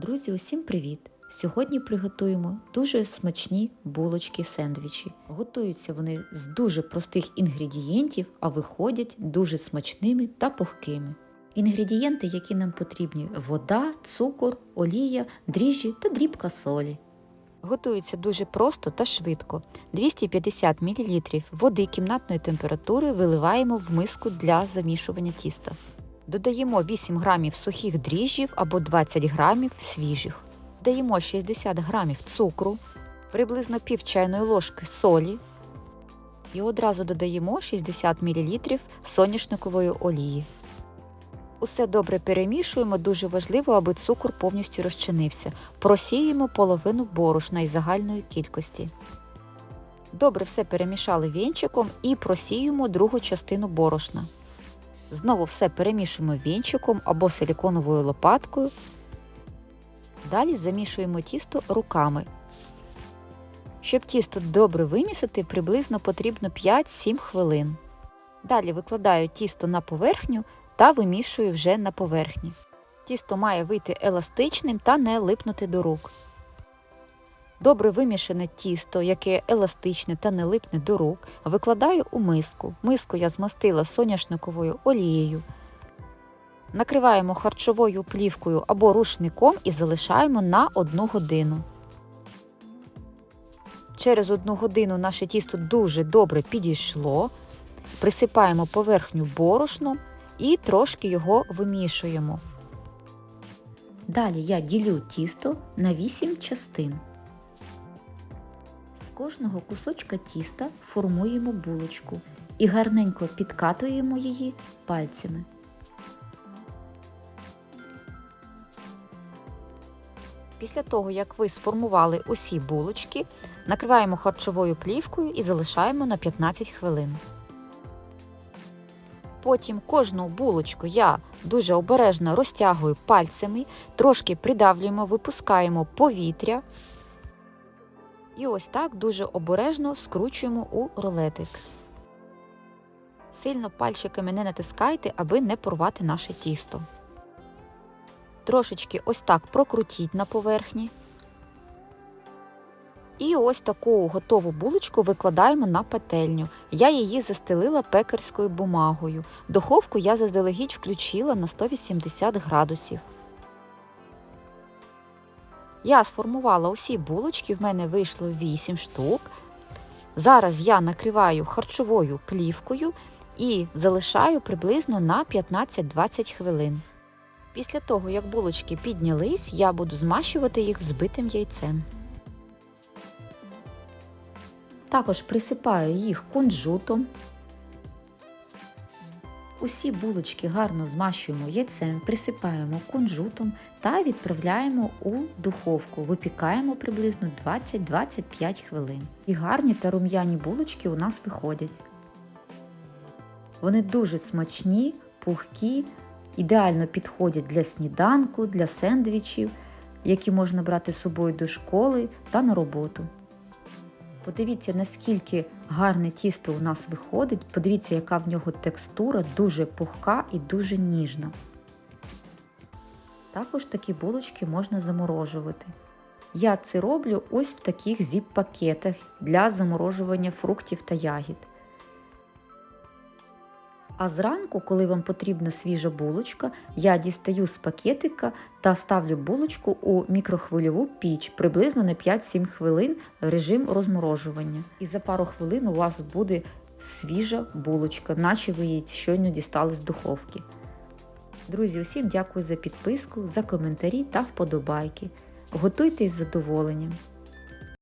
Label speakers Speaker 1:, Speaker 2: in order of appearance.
Speaker 1: Друзі, усім привіт! Сьогодні приготуємо дуже смачні булочки сендвічі. Готуються вони з дуже простих інгредієнтів, а виходять дуже смачними та пухкими. Інгредієнти, які нам потрібні: вода, цукор, олія, дріжджі та дрібка солі. Готується дуже просто та швидко. 250 мл води кімнатної температури виливаємо в миску для замішування тіста. Додаємо 8 грамів сухих дріжджів або 20 грамів свіжих. Додаємо 60 грамів цукру, приблизно пів чайної ложки солі і одразу додаємо 60 мл соняшникової олії. Усе добре перемішуємо, дуже важливо, аби цукор повністю розчинився. Просіємо половину борошна із загальної кількості. Добре все перемішали вінчиком і просіємо другу частину борошна. Знову все перемішуємо вінчиком або силіконовою лопаткою. Далі замішуємо тісто руками. Щоб тісто добре вимісити, приблизно потрібно 5-7 хвилин. Далі викладаю тісто на поверхню та вимішую вже на поверхні. Тісто має вийти еластичним та не липнути до рук. Добре вимішане тісто, яке еластичне та не липне до рук, викладаю у миску. Миску я змастила соняшниковою олією. Накриваємо харчовою плівкою або рушником і залишаємо на 1 годину. Через одну годину наше тісто дуже добре підійшло. Присипаємо поверхню борошном і трошки його вимішуємо. Далі я ділю тісто на 8 частин. Кожного кусочка тіста формуємо булочку і гарненько підкатуємо її пальцями. Після того, як ви сформували усі булочки, накриваємо харчовою плівкою і залишаємо на 15 хвилин. Потім кожну булочку я дуже обережно розтягую пальцями, трошки придавлюємо, випускаємо повітря. І ось так дуже обережно скручуємо у рулетик. Сильно пальчиками не натискайте, аби не порвати наше тісто. Трошечки ось так прокрутіть на поверхні. І ось таку готову булочку викладаємо на петельню. Я її застелила пекарською бумагою. Духовку я заздалегідь включила на 180 градусів. Я сформувала усі булочки, в мене вийшло 8 штук. Зараз я накриваю харчовою плівкою і залишаю приблизно на 15-20 хвилин. Після того, як булочки піднялись, я буду змащувати їх збитим яйцем. Також присипаю їх кунжутом. Усі булочки гарно змащуємо яйцем, присипаємо кунжутом та відправляємо у духовку. Випікаємо приблизно 20-25 хвилин. І гарні та рум'яні булочки у нас виходять. Вони дуже смачні, пухкі, ідеально підходять для сніданку, для сендвічів, які можна брати з собою до школи та на роботу. Подивіться, наскільки гарне тісто у нас виходить. Подивіться, яка в нього текстура, дуже пухка і дуже ніжна. Також такі булочки можна заморожувати. Я це роблю ось в таких зіп-пакетах для заморожування фруктів та ягід. А зранку, коли вам потрібна свіжа булочка, я дістаю з пакетика та ставлю булочку у мікрохвильову піч приблизно на 5-7 хвилин режим розморожування. І за пару хвилин у вас буде свіжа булочка, наче ви її щойно дістали з духовки. Друзі, усім дякую за підписку, за коментарі та вподобайки. Готуйте з задоволенням.